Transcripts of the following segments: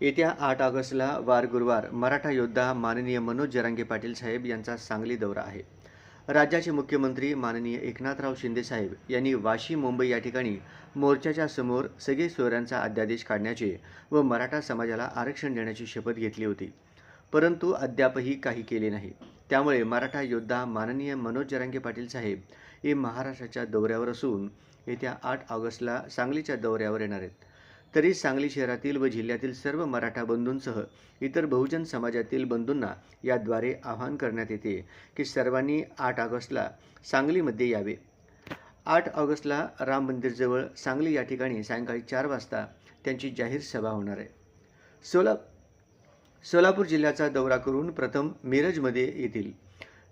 येत्या आठ ऑगस्टला वार गुरुवार मराठा योद्धा माननीय मनोज जरांगे पाटील साहेब यांचा सांगली दौरा आहे. राज्याचे मुख्यमंत्री माननीय एकनाथराव शिंदेसाहेब यांनी वाशी मुंबई या ठिकाणी मोर्चाच्या समोर सगळे सोयऱ्यांचा अध्यादेश काढण्याचे व मराठा समाजाला आरक्षण देण्याची शपथ घेतली होती. परंतु अद्यापही काही केले नाही. त्यामुळे मराठा योद्धा माननीय मनोज जरांगे पाटील साहेब हे महाराष्ट्राच्या दौऱ्यावर असून येत्या आठ ऑगस्टला सांगलीच्या दौऱ्यावर येणार आहेत. तरी सांगली शहरातील व जिल्ह्यातील सर्व मराठा बंधूंसह इतर बहुजन समाजातील बंधूंना याद्वारे आवाहन करण्यात येते की सर्वांनी आठ ऑगस्टला सांगलीमध्ये यावे. आठ ऑगस्टला राम मंदिरजवळ सांगली या ठिकाणी सायंकाळी चार वाजता त्यांची जाहीर सभा होणार आहे. सोला सोलापूर जिल्ह्याचा दौरा करून प्रथम मिरजमध्ये येतील.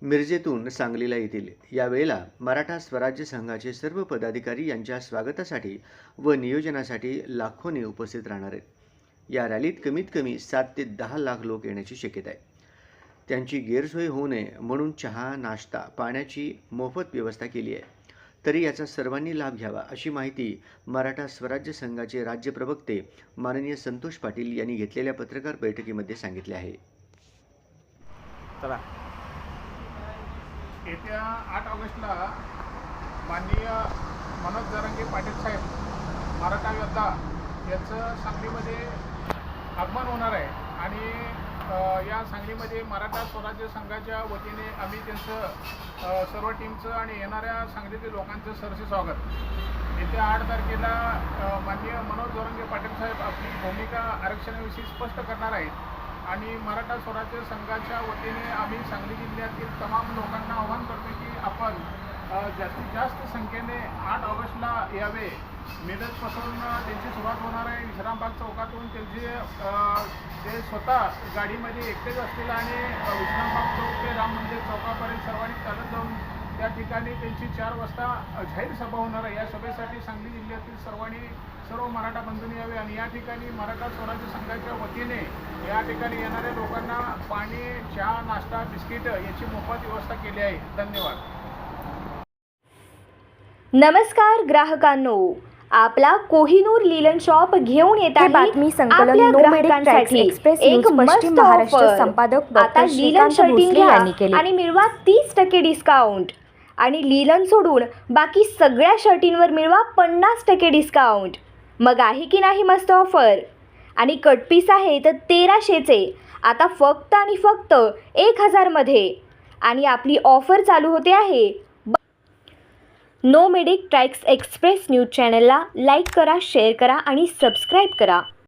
मिरजेतून सांगलीला येतील. यावेळेला मराठा स्वराज्य संघाचे सर्व पदाधिकारी यांच्या स्वागतासाठी व नियोजनासाठी लाखोने उपस्थित राहणार आहेत. या रॅलीत कमीत कमी सात ते दहा लाख लोक येण्याची शक्यता आहे. त्यांची गैरसोय होऊ नये म्हणून चहा नाश्ता पाण्याची मोफत व्यवस्था केली आहे. तरी याचा सर्वांनी लाभ घ्यावा अशी माहिती मराठा स्वराज्य संघाचे राज्य प्रवक्ते माननीय संतोष पाटील यांनी घेतलेल्या पत्रकार बैठकीमध्ये सांगितले आहे. चला. येत्या आठ ऑगस्टला माननीय मनोज जरंगे पाटील साहेब मराठा योद्धा यांचं सांगलीमध्ये आगमन होणार आहे. आणि या सांगलीमध्ये मराठा स्वराज्य संघाच्या वतीने आम्ही त्यांचं सर्व टीमचं आणि येणाऱ्या सांगलीतील लोकांचं सरसे स्वागत. येत्या आठ तारखेला माननीय मनोज जोरंगे पाटील साहेब आपली भूमिका आरक्षणाविषयी स्पष्ट करणार आहेत. आणि मराठा स्वराज्य संघाच्या वतीने आम्ही सांगली जिल्ह्यातील तमाम लोकांना आवाहन करतो की आपण जास्तीत जास्त संख्येने आठ ऑगस्टला यावे. मिरजपासून त्यांची सुरुवात होणार आहे. विश्रामबाग चौकातून त्यांचे ते स्वतः गाडीमध्ये एकटेच असतील आणि विश्रामबाग चौक ते राम मंदिर चौकापर्यंत सर्वांनी चालत ठिकाणी त्यांची चार वाजता जाहीर सभा होणार आहे. या सभेसाठी सांगली जिल्ह्यातील सर्वांनी सर्व मराठा बंधूंनी यावे आणि या ठिकाणी मराठा स्वराज्य संघाच्या वतीने या ठिकाणी येणाऱ्या लोकांना पाणी चहा नाश्ता बिस्किट याची मोफत व्यवस्था केली आहे. धन्यवाद. नमस्कार ग्राहकांनो. आपला कोहिनूर लिलन शॉप घेऊन येत आहे. बातमी संकलन एक मस्त महाराष्ट्र. संपादक आता डॉक्टर लिलन श्रीकांत शर्टिंग भोसले घ्या यांनी केले. आणि मिळवा तीस टक्के डिस्काउंट आणि लिलन सोडून बाकी सगळ्या शर्टींवर मिळवा पन्नास टक्के डिस्काउंट मग आहे की नाही मस्त ऑफर आणि कटपीस आहे तर तेराशेचे. आता फक्त आणि फक्त एक हजारमध्ये. आणि आपली ऑफर चालू होते आहे. No medic tracks express news चॅनलला लाईक करा शेअर करा आणि सबस्क्राईब करा.